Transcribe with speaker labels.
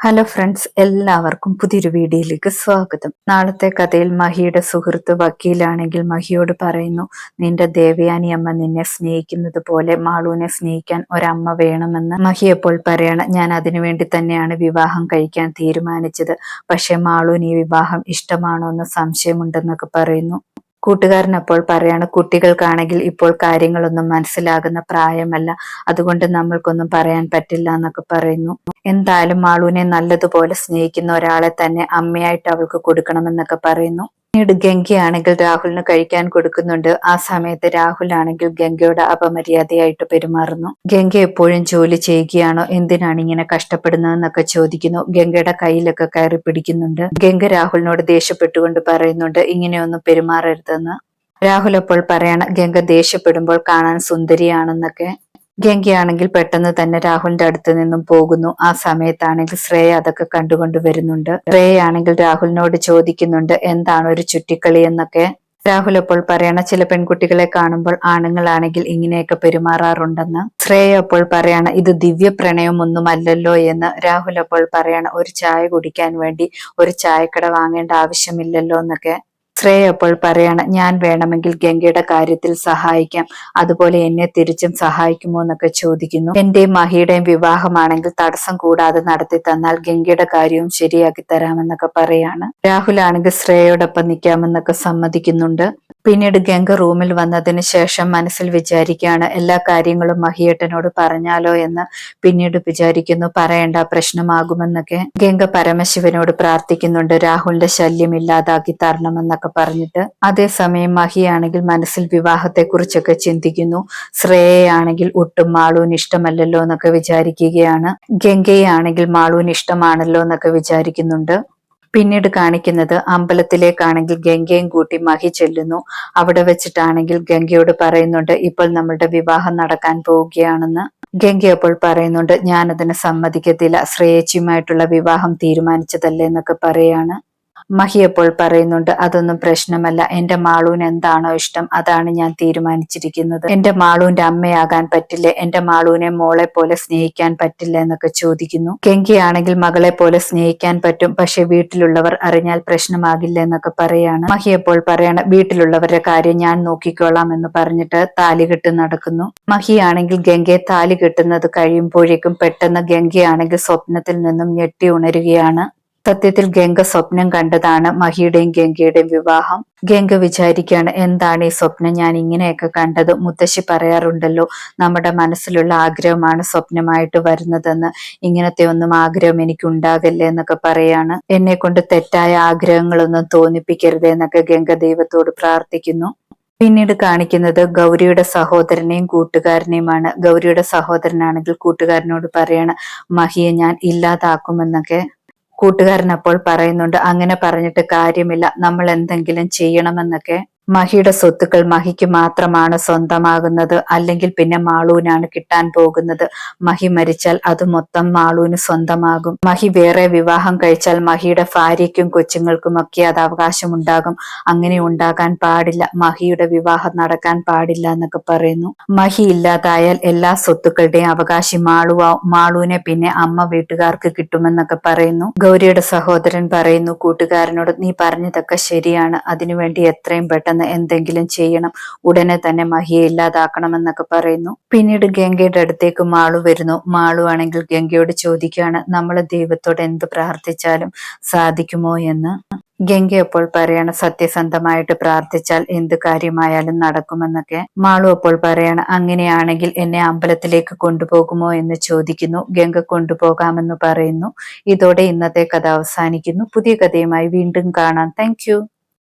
Speaker 1: Hello friends എല്ലാവർക്കും പുതിയൊരു വീഡിയോയിലേക്ക് സ്വാഗതം. നാളത്തെ കഥയിൽ മഹിയുടെ സുഹൃത്ത് വക്കീലാണെങ്കിൽ മഹിയോട് പറയുന്നു നിന്റെ ദേവയാനി അമ്മ നിന്നെ സ്നേഹിക്കുന്നത് പോലെ മാളുവിനെ സ്നേഹിക്കാൻ ഒരമ്മ വേണമെന്ന്. മഹി എപ്പോൾ പറയണം ഞാൻ അതിനുവേണ്ടി തന്നെയാണ് വിവാഹം കഴിക്കാൻ തീരുമാനിച്ചത്. പക്ഷെ മാളുവിന് ഈ വിവാഹം ഇഷ്ടമാണോ എന്ന് സംശയമുണ്ടെന്നൊക്കെ പറയുന്നു. കൂട്ടുകാരൻ അപ്പോൾ പറയാണ് കുട്ടികൾക്കാണെങ്കിൽ ഇപ്പോൾ കാര്യങ്ങളൊന്നും മനസ്സിലാകുന്ന പ്രായമല്ല. അതുകൊണ്ട് നമ്മൾക്കൊന്നും പറയാൻ പറ്റില്ല എന്നൊക്കെ പറയുന്നു. എന്തായാലും മാളുവിനെ നല്ലതുപോലെ സ്നേഹിക്കുന്ന ഒരാളെ തന്നെ അമ്മയായിട്ട് അവൾക്ക് കൊടുക്കണമെന്നൊക്കെ പറയുന്നു. പിന്നീട് ഗംഗയാണെങ്കിൽ രാഹുലിന് കഴിക്കാൻ കൊടുക്കുന്നുണ്ട്. ആ സമയത്ത് രാഹുൽ ആണെങ്കിൽ ഗംഗയോട് അപമര്യാദയായിട്ട് പെരുമാറുന്നു. ഗംഗ എപ്പോഴും ജോലി ചെയ്യുകയാണോ? എന്തിനാണ് ഇങ്ങനെ കഷ്ടപ്പെടുന്നതെന്നൊക്കെ ചോദിക്കുന്നു. ഗംഗയുടെ കയ്യിലൊക്കെ കയറി പിടിക്കുന്നുണ്ട്. ഗംഗ രാഹുലിനോട് ദേഷ്യപ്പെട്ടുകൊണ്ട് പറയുന്നുണ്ട് ഇങ്ങനെയൊന്നും പെരുമാറരുതെന്ന്. രാഹുൽ അപ്പോൾ പറയാണ് ഗംഗ ദേഷ്യപ്പെടുമ്പോൾ കാണാൻ സുന്ദരിയാണെന്നൊക്കെ. ഗംഗയാണെങ്കിൽ പെട്ടെന്ന് തന്നെ രാഹുലിന്റെ അടുത്ത് നിന്നും പോകുന്നു. ആ സമയത്താണെങ്കിൽ ശ്രേയ അതൊക്കെ കണ്ടുകൊണ്ട് വരുന്നുണ്ട്. ശ്രേയ ആണെങ്കിൽ രാഹുലിനോട് ചോദിക്കുന്നുണ്ട് എന്താണ് ഒരു ചുറ്റിക്കളി എന്നൊക്കെ? രാഹുൽ അപ്പോൾ പറയണ ചില പെൺകുട്ടികളെ കാണുമ്പോൾ ആണുങ്ങളാണെങ്കിൽ ഇങ്ങനെയൊക്കെ പെരുമാറാറുണ്ടെന്ന്. ശ്രേയ അപ്പോൾ പറയണ ഇത് ദിവ്യ പ്രണയമൊന്നുമല്ലല്ലോ എന്ന്. രാഹുൽ അപ്പോൾ പറയണ ഒരു ചായ കുടിക്കാൻ വേണ്ടി ഒരു ചായക്കട വാങ്ങേണ്ട ആവശ്യമില്ലല്ലോ എന്നൊക്കെ. ശ്രേയ അപ്പോൾ പറയാണ് ഞാൻ വേണമെങ്കിൽ ഗംഗയുടെ കാര്യത്തിൽ സഹായിക്കാം. അതുപോലെ എന്നെ തിരിച്ചും സഹായിക്കുമോ എന്നൊക്കെ ചോദിക്കുന്നു. എന്റെയും മഹിയുടെയും വിവാഹമാണെങ്കിൽ തടസ്സം കൂടാതെ നടത്തി തന്നാൽ ഗംഗയുടെ കാര്യവും ശരിയാക്കി തരാമെന്നൊക്കെ പറയാണ്. രാഹുൽ ആണെങ്കിൽ ശ്രേയോടൊപ്പം നിൽക്കാമെന്നൊക്കെ സമ്മതിക്കുന്നുണ്ട്. പിന്നീട് ഗംഗ റൂമിൽ വന്നതിന് ശേഷം മനസ്സിൽ വിചാരിക്കുകയാണ് എല്ലാ കാര്യങ്ങളും മഹിയേട്ടനോട് പറഞ്ഞാലോ എന്ന് പിന്നീട് വിചാരിക്കുന്നു പറയേണ്ട പ്രശ്നമാകുമെന്നൊക്കെ. ഗംഗ പരമശിവനോട് പ്രാർത്ഥിക്കുന്നുണ്ട് രാഹുലിന്റെ ശല്യം ഇല്ലാതാക്കി തരണമെന്നൊക്കെ പറഞ്ഞിട്ട്. അതേസമയം മഹിയാണെങ്കിൽ മനസ്സിൽ വിവാഹത്തെ കുറിച്ചൊക്കെ ചിന്തിക്കുന്നു ശ്രേയയാണെങ്കിൽ ഒട്ടും മാളൂന് ഇഷ്ടമല്ലല്ലോ എന്നൊക്കെ വിചാരിക്കുകയാണ്. ഗംഗയാണെങ്കിൽ മാളൂന് ഇഷ്ടമാണല്ലോ എന്നൊക്കെ വിചാരിക്കുന്നുണ്ട്. പിന്നീട് കാണിക്കുന്നത് അമ്പലത്തിലേക്കാണെങ്കിൽ ഗംഗയും കൂട്ടി മഹി ചെല്ലുന്നു. അവിടെ വെച്ചിട്ടാണെങ്കിൽ ഗംഗയോട് പറയുന്നുണ്ട് ഇപ്പോൾ നമ്മളുടെ വിവാഹം നടക്കാൻ പോവുകയാണെന്ന്. ഗംഗ അപ്പോൾ പറയുന്നുണ്ട് ഞാനതിന് സമ്മതിക്കത്തില്ല. ശ്രേയച്ചിയുമായിട്ടുള്ള വിവാഹം തീരുമാനിച്ചതല്ലേ എന്നൊക്കെ പറയാണ്. മഹി അപ്പോൾ പറയുന്നുണ്ട് അതൊന്നും പ്രശ്നമല്ല. എന്റെ മാളൂന് എന്താണോ ഇഷ്ടം അതാണ് ഞാൻ തീരുമാനിച്ചിരിക്കുന്നത്. എന്റെ മാളൂന്റെ അമ്മയാകാൻ പറ്റില്ല? എന്റെ മാളൂനെ മോളെ പോലെ സ്നേഹിക്കാൻ പറ്റില്ല എന്നൊക്കെ ചോദിക്കുന്നു. കെങ്കിയാണെങ്കിൽ മകളെ പോലെ സ്നേഹിക്കാൻ പറ്റും പക്ഷെ വീട്ടിലുള്ളവർ അറിഞ്ഞാൽ പ്രശ്നമാകില്ല എന്നൊക്കെ പറയാണ്. മഹി അപ്പോൾ പറയാണ് വീട്ടിലുള്ളവരുടെ കാര്യം ഞാൻ നോക്കിക്കോളാം എന്ന് പറഞ്ഞിട്ട് താലി കെട്ട് നടക്കുന്നു. മഹിയാണെങ്കിൽ ഗംഗയെ താലി കെട്ടുന്നത് കഴിയുമ്പോഴേക്കും പെട്ടെന്ന് ഗംഗയാണെങ്കിൽ സ്വപ്നത്തിൽ നിന്നും ഞെട്ടി ഉണരുകയാണ്. സത്യത്തിൽ ഗംഗ സ്വപ്നം കണ്ടതാണ് മഹിയുടെയും ഗംഗയുടെയും വിവാഹം. ഗംഗ വിചാരിക്കുകയാണ് എന്താണ് ഈ സ്വപ്നം? ഞാൻ ഇങ്ങനെയൊക്കെ കണ്ടത് മുത്തശ്ശി പറയാറുണ്ടല്ലോ. നമ്മുടെ മനസ്സിലുള്ള ആഗ്രഹമാണ് സ്വപ്നമായിട്ട് വരുന്നതെന്ന്. ഇങ്ങനത്തെ ഒന്നും ആഗ്രഹം എനിക്ക് ഉണ്ടാകല്ലേ എന്നൊക്കെ പറയാണ്. എന്നെ കൊണ്ട് തെറ്റായ ആഗ്രഹങ്ങളൊന്നും തോന്നിപ്പിക്കരുത് എന്നൊക്കെ ഗംഗ ദൈവത്തോട് പ്രാർത്ഥിക്കുന്നു. പിന്നീട് കാണിക്കുന്നത് ഗൗരിയുടെ സഹോദരനെയും കൂട്ടുകാരനെയുമാണ്. ഗൗരിയുടെ സഹോദരനാണെങ്കിൽ കൂട്ടുകാരനോട് പറയാണ് മഹിയെ ഞാൻ ഇല്ലാതാക്കുമെന്നൊക്കെ. കൂട്ടുകാരൻ അപ്പോൾ പറയുന്നുണ്ട് അങ്ങനെ പറഞ്ഞിട്ട് കാര്യമില്ല. നമ്മൾ എന്തെങ്കിലും ചെയ്യണമെന്നൊക്കെ മഹിയുടെ സ്വത്തുക്കൾ മഹിക്ക് മാത്രമാണ് സ്വന്തമാകുന്നത്. അല്ലെങ്കിൽ പിന്നെ മാളൂനാണ് കിട്ടാൻ പോകുന്നത്. മഹി മരിച്ചാൽ അത് മൊത്തം മാളൂന് സ്വന്തമാകും. മഹി വേറെ വിവാഹം കഴിച്ചാൽ മഹിയുടെ ഭാര്യയ്ക്കും കൊച്ചുങ്ങൾക്കും ഒക്കെ അത് അവകാശമുണ്ടാകും. അങ്ങനെ ഉണ്ടാകാൻ പാടില്ല. മഹിയുടെ വിവാഹം നടക്കാൻ പാടില്ല എന്നൊക്കെ പറയുന്നു. മഹി ഇല്ലാതായാൽ എല്ലാ സ്വത്തുക്കളുടെയും അവകാശി മാളുവാവും മാളൂനെ പിന്നെ അമ്മ വീട്ടുകാർക്ക് കിട്ടുമെന്നൊക്കെ പറയുന്നു. ഗൗരിയുടെ സഹോദരൻ പറയുന്നു കൂട്ടുകാരനോട് നീ പറഞ്ഞതൊക്കെ ശരിയാണ്. അതിനുവേണ്ടി എത്രയും പെട്ടെന്ന് പെട്ടെന്ന് എന്തെങ്കിലും ചെയ്യണം. ഉടനെ തന്നെ മഹിയെ ഇല്ലാതാക്കണമെന്നൊക്കെ പറയുന്നു. പിന്നീട് ഗംഗയുടെ അടുത്തേക്ക് മാളു വരുന്നു. മാളു ആണെങ്കിൽ ഗംഗയോട് ചോദിക്കുകയാണ് നമ്മൾ ദൈവത്തോട് എന്ത് പ്രാർത്ഥിച്ചാലും സാധിക്കുമോ എന്ന്? ഗംഗ അപ്പോൾ പറയാണ് സത്യസന്ധമായിട്ട് പ്രാർത്ഥിച്ചാൽ എന്ത് കാര്യമായാലും നടക്കുമെന്നൊക്കെ. മാളു അപ്പോൾ പറയാണ് അങ്ങനെയാണെങ്കിൽ എന്നെ അമ്പലത്തിലേക്ക് കൊണ്ടുപോകുമോ എന്ന് ചോദിക്കുന്നു. ഗംഗ കൊണ്ടുപോകാമെന്ന് പറയുന്നു. ഇതോടെ ഇന്നത്തെ കഥ അവസാനിക്കുന്നു. പുതിയ കഥയുമായി വീണ്ടും കാണാം. താങ്ക്